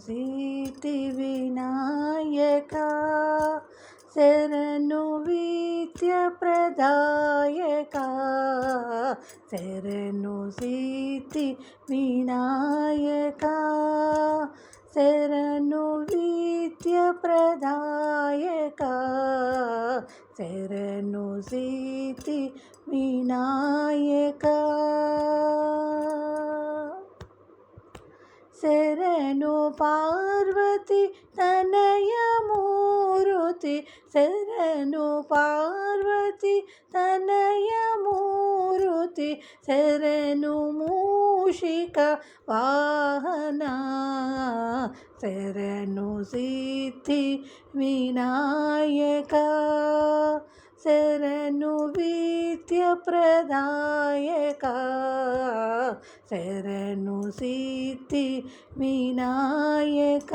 సిద్ధి వినాయక శరణు విద్య ప్రదాయక శరణు సీతి వినాయక శరణు విద్య ప్రదాయక శరణు సీతి వినాయక శరణు పార్వతి తనయమూరుతి. శరణు పార్వతి తనయమూరుతి. శరణు మూషిక వాహనా. శరణు సిద్ధి వినాయక శరణు విద్య ప్రదాయక శరణు సిద్ధి వినాయక